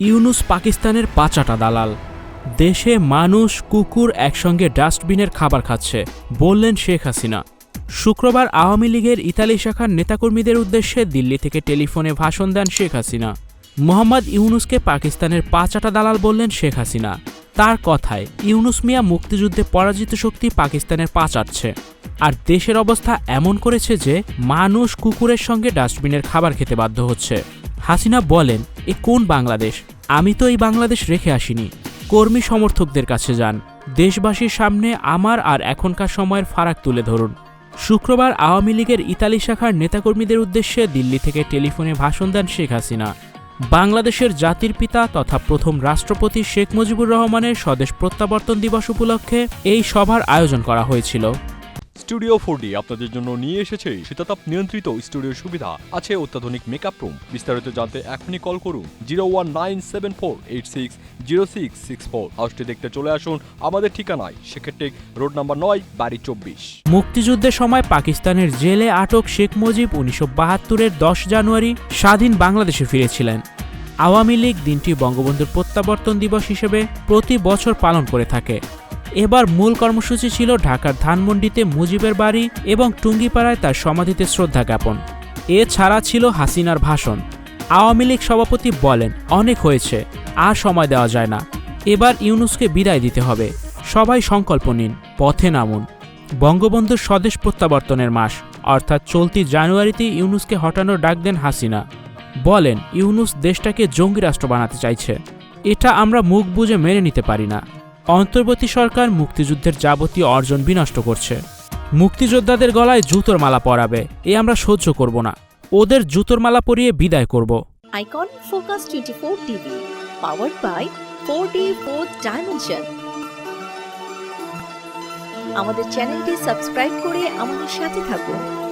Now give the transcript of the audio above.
ইউনুস পাকিস্তানের পাচাটা দালাল। দেশে মানুষ, কুকুর একসঙ্গে ডাস্টবিনের খাবার খাচ্ছে, বললেন শেখ হাসিনা। শুক্রবার আওয়ামী লীগের ইতালি শাখার নেতাকর্মীদের উদ্দেশ্যে দিল্লি থেকে টেলিফোনে ভাষণ দেন শেখ হাসিনা। মোহাম্মদ ইউনুসকে পাকিস্তানের পাচাটা দালাল বললেন শেখ হাসিনা। তার কথায়, ইউনুস মিয়া মুক্তিযুদ্ধে পরাজিত শক্তি পাকিস্তানের পাচাচ্ছে আর দেশের অবস্থা এমন করেছে যে, মানুষ কুকুরের সঙ্গে ডাস্টবিনের খাবার খেতে বাধ্য হচ্ছে। হাসিনা বলেন এ কোন বাংলাদেশ? আমি তো এই বাংলাদেশ রেখে আসিনি। কর্মী সমর্থকদের কাছে যান। দেশবাসীর সামনে আমার আর এখনকার সময়ের ফারাক তুলে ধরুন। শুক্রবার আওয়ামী লীগের ইতালি শাখার নেতাকর্মীদের উদ্দেশ্যে দিল্লি থেকে টেলিফোনে ভাষণ দেন শেখ হাসিনা। বাংলাদেশের জাতির পিতা তথা প্রথম রাষ্ট্রপতি শেখ মুজিবুর রহমানের স্বদেশ প্রত্যাবর্তন দিবস উপলক্ষে এই সভার আয়োজন করা হয়েছিল। স্টুডিও ফোর আপনাদের জন্য নিয়ে এসেছে শীতাতাপ নিয়ন্ত্রিত স্টুডিওর সুবিধা। আছে অত্যাধুনিক মেকআপ রুম বিস্তারিত জানতে এখনই কল করুন zero one nine seven four eight six zero six six four হাউসটি দেখতে চলে আসুন আমাদের ঠিকানায়। সেক্ষেত্রে রোড নাম্বার নয়, বাড়ি চব্বিশ। মুক্তিযুদ্ধের সময় পাকিস্তানের জেলে আটক শেখ মুজিব উনিশশো বাহাত্তরের দশ জানুয়ারি স্বাধীন বাংলাদেশে ফিরেছিলেন। আওয়ামী লীগ দিনটি বঙ্গবন্ধুর প্রত্যাবর্তন দিবস হিসেবে প্রতি বছর পালন করে থাকে। এবার মূল কর্মসূচি ছিল ঢাকার ধানমন্ডিতে মুজিবের বাড়ি এবং টুঙ্গিপাড়ায় তার সমাধিতে শ্রদ্ধা জ্ঞাপন। এছাড়া ছিল হাসিনার ভাষণ। আওয়ামী লীগ সভাপতি বলেন, অনেক হয়েছে, আর সময় দেওয়া যায় না। এবার ইউনুসকে বিদায় দিতে হবে। সবাই সংকল্প নিন, পথে নামুন। বঙ্গবন্ধুর স্বদেশ প্রত্যাবর্তনের মাস, অর্থাৎ চলতি জানুয়ারিতে ইউনুসকে হটানোর ডাক দেন হাসিনা। বলেন, ইউনুস দেশটাকে জঙ্গি রাষ্ট্র বানাতে চাইছে। এটা আমরা মুখ বুজে মেনে নিতে পারি না। অন্তর্বর্তী সরকার মুক্তিযুদ্ধের যাবতীয় অর্জন বিনষ্ট করছে। মুক্তিযোদ্ধাদের গলায় জুতোর মালা পরাবে এ আমরা সহ্য করব না। ওদের জুতোর মালা পরিয়ে বিদায় করব। Icon Focus 24 TV, powered by 4D 4th Dimension. আমাদের চ্যানেলটি সাবস্ক্রাইব করে আমাদের সাথে থাকুন।